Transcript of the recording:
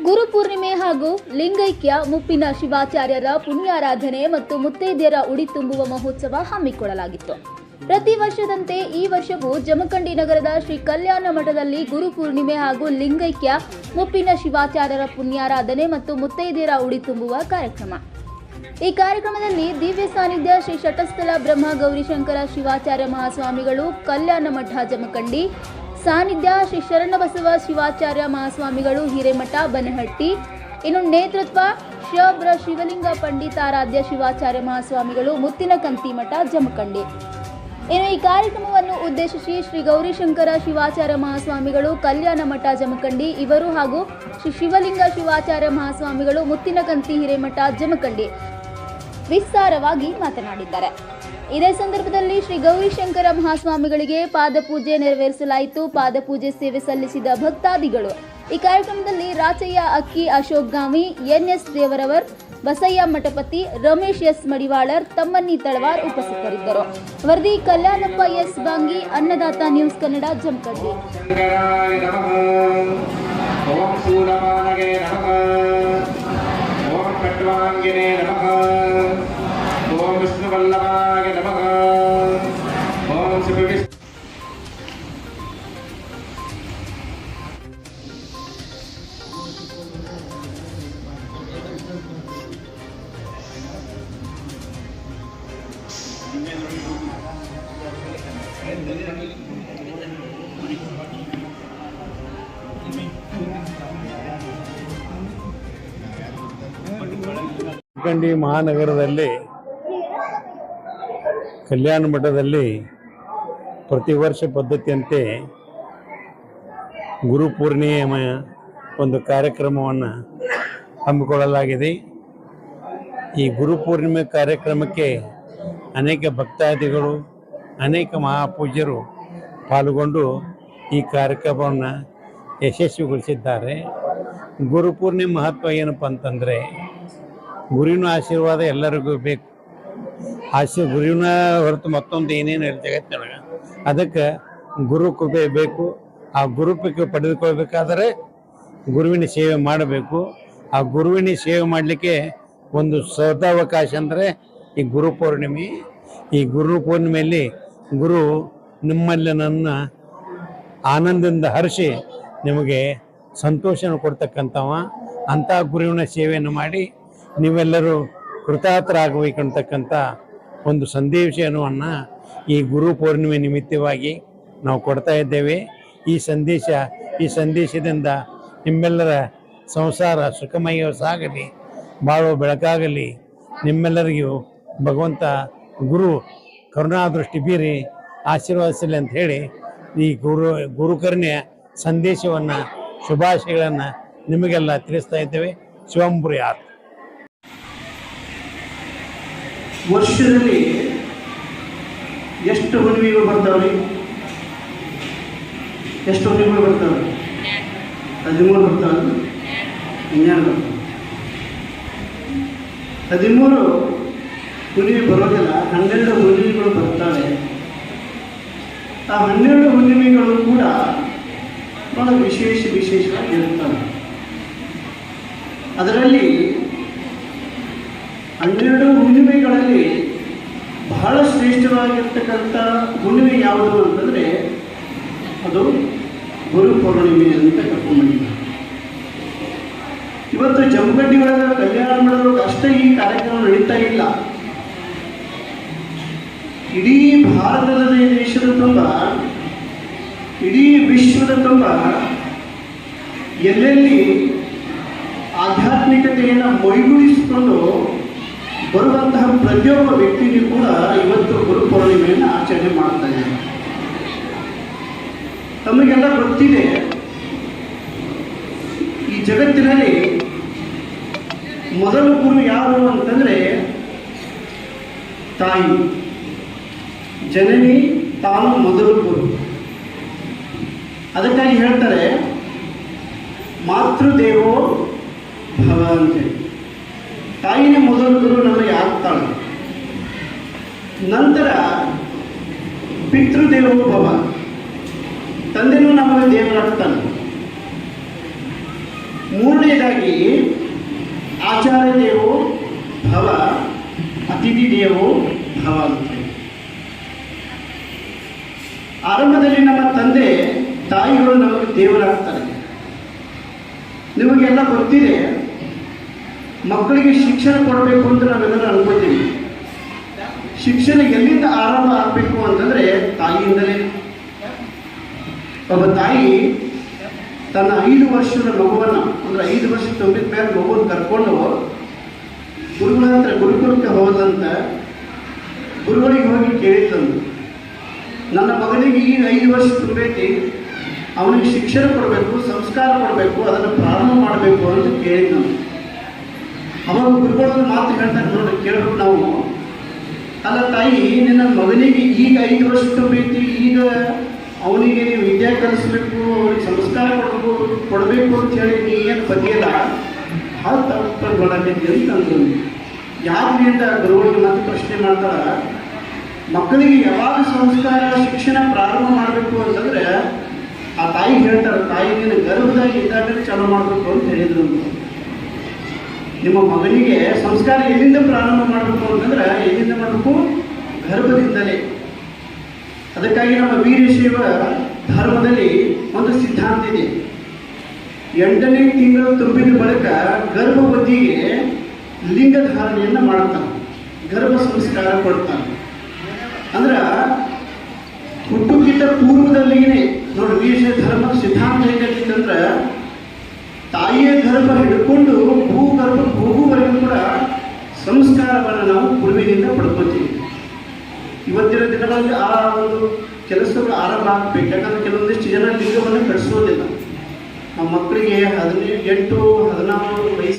ಗುರುಪೂರ್ಣಿಮೆ ಹಾಗೂ ಲಿಂಗೈಕ್ಯ, ಮುಪ್ಪಿನ ಶಿವಾಚಾರ್ಯರ ಪುಣ್ಯಾರಾಧನೆ ಮತ್ತು ಮುತ್ತೈದೆಯರ ಉಡಿ ತುಂಬುವ ಮಹೋತ್ಸವ ಹಮ್ಮಿಕೊಳ್ಳಲಾಗಿತ್ತು. ಪ್ರತಿ ವರ್ಷದಂತೆ ಈ ವರ್ಷವೂ ಜಮಖಂಡಿ ನಗರದ ಶ್ರೀ ಕಲ್ಯಾಣ ಮಠದಲ್ಲಿ ಗುರುಪೂರ್ಣಿಮೆ ಹಾಗೂ ಲಿಂಗೈಕ್ಯ, ಮುಪ್ಪಿನ ಶಿವಾಚಾರ್ಯರ ಪುಣ್ಯಾರಾಧನೆ ಮತ್ತು ಮುತ್ತೈದೆಯರ ಉಡಿ ತುಂಬುವ ಕಾರ್ಯಕ್ರಮ. ಈ ಕಾರ್ಯಕ್ರಮದಲ್ಲಿ ದಿವ್ಯ ಸಾನ್ನಿಧ್ಯ ಶ್ರೀ ಶಟಸ್ಥಲ ಬ್ರಹ್ಮ ಗೌರಿಶಂಕರ ಶಿವಾಚಾರ್ಯ ಮಹಾಸ್ವಾಮಿಗಳು, ಕಲ್ಯಾಣ ಮಠ ಜಮಖಂಡಿ ಸಾನ್ನಿಧ್ಯ ಶ್ರೀ ಶರಣಬಸವ ಶಿವಾಚಾರ್ಯ ಮಹಾಸ್ವಾಮಿಗಳು ಹಿರೇಮಠ, ಬನಹಟ್ಟಿ. ಇನ್ನು ನೇತೃತ್ವ ಶಬ್ರ ಶಿವಲಿಂಗ ಪಂಡಿತಾರಾಧ್ಯ ಶಿವಾಚಾರ್ಯ ಮಹಾಸ್ವಾಮಿಗಳು ಮುತ್ತಿನ ಕಂತಿಮಠ ಜಮಖಂಡಿ. ಇನ್ನು ಈ ಕಾರ್ಯಕ್ರಮವನ್ನು ಉದ್ದೇಶಿಸಿ ಶ್ರೀ ಗೌರಿಶಂಕರ ಶಿವಾಚಾರ್ಯ ಮಹಾಸ್ವಾಮಿಗಳು, ಕಲ್ಯಾಣ ಮಠ, ಜಮಖಂಡಿ. ಇವರು ಹಾಗೂ ಶ್ರೀ ಶಿವಲಿಂಗ ಶಿವಾಚಾರ್ಯ ಮಹಾಸ್ವಾಮಿಗಳು ಮುತ್ತಿನಕಂತಿ ಹಿರೇಮಠ, ಜಮಖಂಡಿ. ವಿಸ್ತಾರವಾಗಿ ಮಾತನಾಡಿದ್ದಾರೆ. ಇದೇ ಸಂದರ್ಭದಲ್ಲಿ ಶ್ರೀ ಗೌರಿಶಂಕರ ಮಹಾಸ್ವಾಮಿಗಳಿಗೆ ಪಾದಪೂಜೆ ನೆರವೇರಿಸಲಾಯಿತು. ಪಾದಪೂಜೆ ಸೇವೆ ಸಲ್ಲಿಸಿದ ಭಕ್ತಾದಿಗಳು. ಈ ಕಾರ್ಯಕ್ರಮದಲ್ಲಿ ರಾಚಯ್ಯ ಅಕ್ಕಿ ಅಶೋಕ್ ಗಾವಿ ಎನ್ಎಸ್ ದೇವರವರ್, ಬಸಯ್ಯ ಮಠಪತಿ, ರಮೇಶ್ ಎಸ್ ಮಡಿವಾಳರ್, ತಮ್ಮನ್ನಿ ತಳವಾರ್ ಉಪಸ್ಥಿತರಿದ್ದರು. ವರದಿ ಕಲ್ಯಾಣಪ್ಪ ಎಸ್ ಬಾಂಗಿ, ಅನ್ನದಾತ ನ್ಯೂಸ್ ಕನ್ನಡ ನಮಃ ಓಂ ನಮಃ. ಓಂ ಶಿವವಿಷ್ಣು ಕಂಡಿ ಮಹಾನಗರದಲ್ಲಿ ಕಲ್ಯಾಣ ಮಠದಲ್ಲಿ ಪ್ರತಿ ವರ್ಷ ಪದ್ಧತಿಯಂತೆ ಗುರು ಪೂರ್ಣಿಮೆಯ ಒಂದು ಕಾರ್ಯಕ್ರಮವನ್ನು ಹಮ್ಮಿಕೊಳ್ಳಲಾಗಿದೆ. ಈ ಗುರು ಪೂರ್ಣಿಮೆ ಕಾರ್ಯಕ್ರಮಕ್ಕೆ ಅನೇಕ ಭಕ್ತಾದಿಗಳು, ಅನೇಕ ಮಹಾಪೂಜ್ಯರು ಪಾಲ್ಗೊಂಡು ಈ ಕಾರ್ಯಕ್ರಮವನ್ನು ಯಶಸ್ವಿಗೊಳಿಸಿದ್ದಾರೆ. ಗುರು ಪೂರ್ಣಿಮೆ ಮಹತ್ವ ಏನಪ್ಪ ಅಂತಂದರೆ, ಗುರಿನ ಆಶೀರ್ವಾದ ಎಲ್ಲರಿಗೂ ಬೇಕು. ಆಶೀರ್ ಗುರುವಿನ ಹೊರತು ಮತ್ತೊಂದು ಏನೇನು ಜಗತ್ತಿನೊಳಗೆ ಅದಕ್ಕೆ ಗುರು ಕೃಪೆ ಬೇಕು. ಆ ಗುರು ಕೃಪೆ ಪಡೆದುಕೊಳ್ಬೇಕಾದರೆ ಗುರುವಿನ ಸೇವೆ ಮಾಡಬೇಕು. ಆ ಗುರುವಿನ ಸೇವೆ ಮಾಡಲಿಕ್ಕೆ ಒಂದು ಸದಾವಕಾಶ ಅಂದರೆ ಈ ಗುರು ಪೌರ್ಣಿಮೆ. ಈ ಗುರು ಪೂರ್ಣಿಮೆಯಲ್ಲಿ ಗುರು ನಿಮ್ಮಲ್ಲಿ ನನ್ನ ಆನಂದದಿಂದ ಹರಿಸಿ ನಿಮಗೆ ಸಂತೋಷನ ಕೊಡ್ತಕ್ಕಂಥವ. ಅಂಥ ಗುರುವಿನ ಸೇವೆಯನ್ನು ಮಾಡಿ ನೀವೆಲ್ಲರೂ ಕೃತಾರ್ಥರಾಗಬೇಕಂತಕ್ಕಂಥ ಒಂದು ಸಂದೇಶವನ್ನು ಈ ಗುರು ಪೂರ್ಣಿಮೆ ನಿಮಿತ್ತವಾಗಿ ನಾವು ಕೊಡ್ತಾ ಇದ್ದೇವೆ. ಈ ಸಂದೇಶ, ಈ ಸಂದೇಶದಿಂದ ನಿಮ್ಮೆಲ್ಲರ ಸಂಸಾರ ಸುಖಮಯ ಸಾಗಲಿ ಬಾಳುವ ಬೆಳಕಾಗಲಿ. ನಿಮ್ಮೆಲ್ಲರಿಗೂ ಭಗವಂತ ಗುರು ಕರುಣಾದೃಷ್ಟಿ ಬೀರಿ ಆಶೀರ್ವದಿಸಲಿ ಅಂತ ಹೇಳಿ ಈ ಗುರು ಗುರುಕರ್ಣೆಯ ಸಂದೇಶವನ್ನು, ಶುಭಾಶಯಗಳನ್ನು ನಿಮಗೆಲ್ಲ ತಿಳಿಸ್ತಾ ಇದ್ದೇವೆ. ಶಿವಂಬುರಿ ಆತ್ ವರ್ಷದಲ್ಲಿ ಎಷ್ಟು ಹುಣ್ಣಿಮೆಗಳು ಬರ್ತಾವ್ರಿ? ಎಷ್ಟು ಹುಣ್ಣಿಮೆಗಳು ಬರ್ತಾವ್ರಿ? ಹದಿಮೂರು ಬರ್ತಾವೆ ಹನ್ನೆರಡು ಬರ್ತಾವೆ. ಹದಿಮೂರು ಹುಣ್ಣಿಮೆ ಬರೋದಿಲ್ಲ, ಹನ್ನೆರಡು ಹುಣ್ಣಿಮೆಗಳು ಬರ್ತವೆ. ಆ ಹನ್ನೆರಡು ಹುಣ್ಣಿಮೆಗಳು ಕೂಡ ಬಹಳ ವಿಶೇಷ ವಿಶೇಷವಾಗಿ ಇರ್ತವೆ. ಅದರಲ್ಲಿ ಹನ್ನೆರಡು ಹುಣ್ಣಿಮೆಗಳಲ್ಲಿ ಬಹಳ ಶ್ರೇಷ್ಠವಾಗಿರ್ತಕ್ಕಂಥ ಹುಣ್ಣಿಮೆ ಯಾವುದು ಅಂತಂದರೆ ಅದು ಗುರು ಪೌರ್ಣಿಮೆ ಅಂತ ಕರ್ಕೊಂಡ್ಬಂದಿದ್ದ ಇವತ್ತು ಜಮಖಂಡಿ ಒಳಗೆ ಕಲ್ಯಾಣ ಮಾಡಲು ಅಷ್ಟೇ ಈ ಕಾರ್ಯಕ್ರಮ ನಡೀತಾ ಇಲ್ಲ. ಇಡೀ ಭಾರತದ ದೇಶದ ತುಂಬ, ಇಡೀ ವಿಶ್ವದ ತುಂಬ ಎಲ್ಲೆಲ್ಲಿ ಆಧ್ಯಾತ್ಮಿಕತೆಯನ್ನು ಮೈಗೂಡಿಸಿಕೊಂಡು ಪ್ರತಿಯೊಬ್ಬ ವ್ಯಕ್ತಿಗೂ ಕೂಡ ಇವತ್ತು ಗುರು ಪೂರ್ಣಿಮೆಯನ್ನು ಆಚರಣೆ ಮಾಡ್ತಾ ಇದ್ದಾರೆ. ತಮಗೆಲ್ಲ ಗೊತ್ತಿದೆ, ಈ ಜಗತ್ತಿನಲ್ಲಿ ಮೊದಲ ಗುರು ಯಾರು ಅಂತಂದ್ರೆ ತಾಯಿ. ಜನನಿ, ತಾನು ಮೊದಲ ಗುರು. ಅದಕ್ಕಾಗಿ ಹೇಳ್ತಾರೆ, ಮಾತೃದೇವೋ ಭವ ಅಂತೇಳಿ ತಾಯಿನೇ ಮೊದಲ ಗುರು ನಮಗೆ ಆಗ್ತಾಳೆ ನಂತರ ಪಿತೃದೇವೋಭವ ತಂದೆನೂ ನಮಗೆ ದೇವರಾಗ್ತಾನೆ ಮೂರನೇದಾಗಿ ಆಚಾರ ದೇವೋ ಭವ ಅತಿಥಿ ದೇವೋ ಭವ ಅಂತ ಆರಂಭದಲ್ಲಿ ನಮ್ಮ ತಂದೆ, ತಾಯಿಗಳು ನಮಗೆ ದೇವರಾಗ್ತಾರೆ. ನಿಮಗೆಲ್ಲ ಗೊತ್ತಿದೆ, ಮಕ್ಕಳಿಗೆ ಶಿಕ್ಷಣ ಕೊಡಬೇಕು ಅಂತ ನಾವೆಲ್ಲರೂ ಅನ್ಕೋತೀವಿ ಶಿಕ್ಷಣ ಎಲ್ಲಿಂದ ಆರಂಭ ಆಗಬೇಕು ಅಂತಂದ್ರೆ ತಾಯಿಯಿಂದಲೇ. ಒಬ್ಬ ತಾಯಿ ತನ್ನ ಐದು ವರ್ಷದ ಮಗುವನ್ನ, ಅಂದ್ರೆ ಐದು ವರ್ಷ ತುಂಬಿದ ಮೇಲೆ ಮಗುವನ್ನು ಕರ್ಕೊಂಡು ಗುರುಗಳ ಹತ್ರ ಗುರುಕುಲಕ್ಕೆ ಹೋದಂತ ಗುರುಗಳಿಗೆ ಹೋಗಿ ಕೇಳಿದ್ದಂದು ನನ್ನ ಮಗನಿಗೆ ಈಗ ಐದು ವರ್ಷ ತುಂಬೈತಿ ಅವನಿಗೆ ಶಿಕ್ಷಣ ಕೊಡಬೇಕು, ಸಂಸ್ಕಾರ ಕೊಡಬೇಕು, ಅದನ್ನು ಪ್ರಾರಂಭ ಮಾಡಬೇಕು ಅಂತ ಕೇಳಿದ್ ಅವನು ಗುರುಗಳು ಮಾತು ಹೇಳ್ತಾರೆ ನೋಡಿ, ಕೇಳಬೇಕು ನಾವು. ಅಲ್ಲ ತಾಯಿ, ನಿನ್ನ ಮಗನಿಗೆ ಈಗ ಐದು ವರ್ಷ ತುಂಬೈತಿ ಈಗ ಅವನಿಗೆ ನೀವು ವಿದ್ಯೆ ಕಲಿಸ್ಬೇಕು ಅವ್ರಿಗೆ ಸಂಸ್ಕಾರ ಕೊಡಬೇಕು ಕೊಡಬೇಕು ಅಂತ ಹೇಳಿ ನೀ ಏನು ಬಗೆಯಲ್ಲ ಭಾಳ ತಪ್ಪು ತಪ್ಪುಗಳಾಗೈತಿ ಅಂತ ಅಂದ್ರು ಯಾರಿಂದ ಗುರುಗಳಿಗೆ ಮತ್ತೆ ಪ್ರಶ್ನೆ ಮಾಡ್ತಾರ, ಮಕ್ಕಳಿಗೆ ಯಾವಾಗ ಸಂಸ್ಕಾರ, ಶಿಕ್ಷಣ ಪ್ರಾರಂಭ ಮಾಡಬೇಕು ಅಂತಂದ್ರೆ, ಆ ತಾಯಿ ಹೇಳ್ತಾರೆ, ತಾಯಿ ನಿನ್ನ ಗರ್ಭದಾಗ ಇದ್ದಾಗ ಚಾಲೂ ಮಾಡಬೇಕು ಅಂತ ಹೇಳಿದ್ರು. ನಿಮ್ಮ ಮಗನಿಗೆ ಸಂಸ್ಕಾರ ಎಲ್ಲಿಂದ ಪ್ರಾರಂಭ ಮಾಡಬೇಕು ಅಂತಂದ್ರೆ ಎಲ್ಲಿಂದ ಮಾಡಬೇಕು? ಗರ್ಭದಿಂದಲೇ. ಅದಕ್ಕಾಗಿ ನಮ್ಮ ವೀರಶೈವ ಧರ್ಮದಲ್ಲಿ ಒಂದು ಸಿದ್ಧಾಂತ ಇದೆ. ಎಂಟನೇ ತಿಂಗಳು ತುಂಬಿದ ಬಳಿಕ ಗರ್ಭವತಿಗೆ ಲಿಂಗ ಧಾರಣೆಯನ್ನು ಮಾಡ್ತಾನೆ. ಗರ್ಭ ಸಂಸ್ಕಾರ ಕೊಡ್ತಾನೆ. ಅಂದ್ರೆ ಹುಟ್ಟುಕ್ಕಿಂತ ಪೂರ್ವದಲ್ಲಿಯೇ, ನೋಡಿ ವೀರಶೈವ ಧರ್ಮದ ಸಿದ್ಧಾಂತ ಹೇಗಾಗಿತ್ತಂದ್ರೆ ತಾಯಿಯ ಗರ್ಭ ಹಿಡ್ಕೊಂಡು ಭೂಗರ್ಭ ಹೋಗುವವರೆಗೂ ಕೂಡ ಸಂಸ್ಕಾರವನ್ನು ನಾವು ಗುರುವಿನಿಂದ ಪಡ್ಕೊತೀವಿ. ಇವತ್ತಿನ ದಿನಗಳಲ್ಲಿ ಆ ಒಂದು ಕೆಲಸಗಳು ಆರಂಭ ಆಗಬೇಕು. ಯಾಕಂದ್ರೆ ಕೆಲವೊಂದಿಷ್ಟು ಜನ ಲಿಂಗವನ್ನು ಕಟ್ಸೋದಿಲ್ಲ ನಮ್ಮ ಮಕ್ಕಳಿಗೆ ಹದಿನೈದು, ಎಂಟು, ಹದಿನಾರು ವಯಸ್ಸು